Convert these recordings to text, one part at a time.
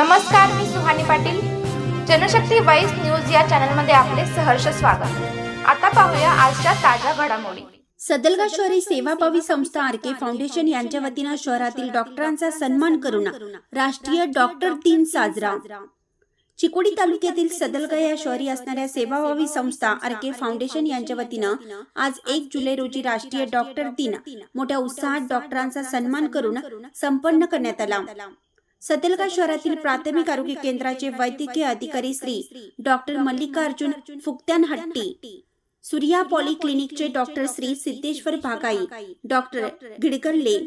नमस्कार मी Suhani Patil. Janshakti voice news या चॅनलमध्ये आपले सहर्ष स्वागत. आता पाहूया आजच्या ताज्या घडामोडी. सदलगा शहरी सेवाभावी संस्था आर के फाउंडेशन यांच्या वतीनं शहरातील डॉक्टरांचा सन्मान करून राष्ट्रीय डॉक्टर दिन साजरा. चिकोडी तालुक्यातील सदलगा या शहरी असणाऱ्या सेवाभावी संस्था आर के फाउंडेशन यांच्या वतीनं आज एक जुलै रोजी राष्ट्रीय डॉक्टर दिन मोठ्या उत्साहात डॉक्टरांचा सन्मान करून संपन्न करण्यात आला. सदलगा शहरातील प्राथमिक आरोग्य केंद्राचे वैद्यकीय अधिकारी श्री डॉक्टर मल्लिकार्जुन फुकत्यान Hatti. Surya पॉलिक्लिनिकचे doctor Shri Siddheshwar Bhagai doctor Gidkarle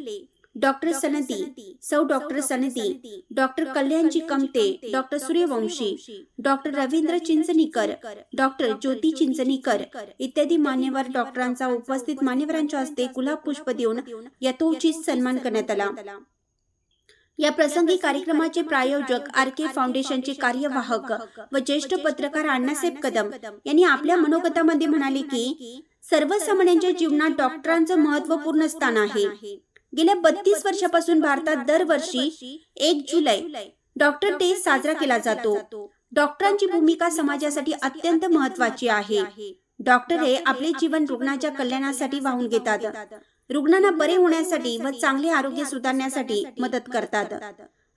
doctor Sanadi सौ doctor Sanadi doctor Kalyanji Kamte doctor Suryavanshi doctor Ravindra Chinchanikar doctor Jyoti Chinchanikar इत्यादी मान्यवर डॉक्टरांचा उपस्थित मान्यवरांच्या हस्ते गुलाब पुष्प देऊन यथोचित सन्मान करण्यात आला. या प्रसंगी कार्यक्रमाचे प्रायोजक आर के फाउंडेशनचे कार्यवाहक व ज्येष्ठ पत्रकार अण्णासाहेब कदम यांनी आपल्या मनोगतामध्ये म्हणाले की सर्वसामान्यांच्या जीवनात डॉक्टरांचं महत्त्वपूर्ण स्थान आहे. गेल्या बत्तीस वर्षापासून भारतात दरवर्षी एक जुलै डॉक्टर डे साजरा केला जातो. डॉक्टरांची भूमिका समाजासाठी अत्यंत महत्वाची आहे. डॉक्टर हे आपले जीवन रुग्णाच्या कल्याणासाठी वाहून घेतात. रुग्णांना बरे होण्यासाठी व चांगले आरोग्य सुधारण्यासाठी मदत करतात.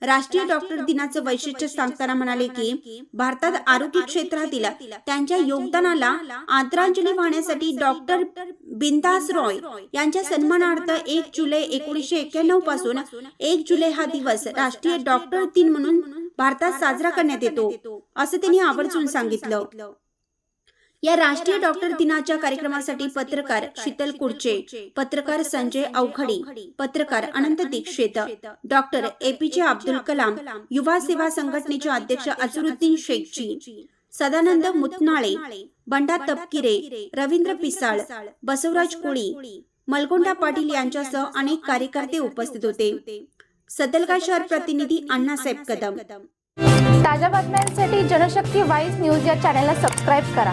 राष्ट्रीय डॉक्टर दिनाचं वैशिष्ट्य सांगताना म्हणाले की भारतात आरोग्य क्षेत्रातील त्यांच्या योगदानाला आदरांजली वाहण्यासाठी डॉक्टर बिंदास रॉय यांच्या सन्मानार्थ एक जुलै एकोणीसशे एक्क्याण्णवपासून एक जुलै हा दिवस राष्ट्रीय डॉक्टर दिन म्हणून भारतात साजरा करण्यात येतो असं त्यांनी आवर्जून सांगितलं. या राष्ट्रीय डॉक्टर दिनाच्या कार्यक्रमासाठी पत्रकार शीतल कुडचे पत्रकार संजय अवखडी पत्रकार अनंत दीक्षित डॉक्टर एपीजे अब्दुल कलाम युवा सेवा संघटनेचे अध्यक्ष अझरुद्दीन शेखजी सदानंद मुतनाळे बंडा तपकिरे रवींद्र पिसाळ बसवराज कोळी मलगोंडा पाटील यांच्यासह अनेक कार्यकर्ते उपस्थित होते. सदलगा शहर प्रतिनिधी अण्णासाहेब कदम. ताज्या बातम्यांसाठी जनशक्ती वाईस न्यूज या चॅनलला सबस्क्राईब करा.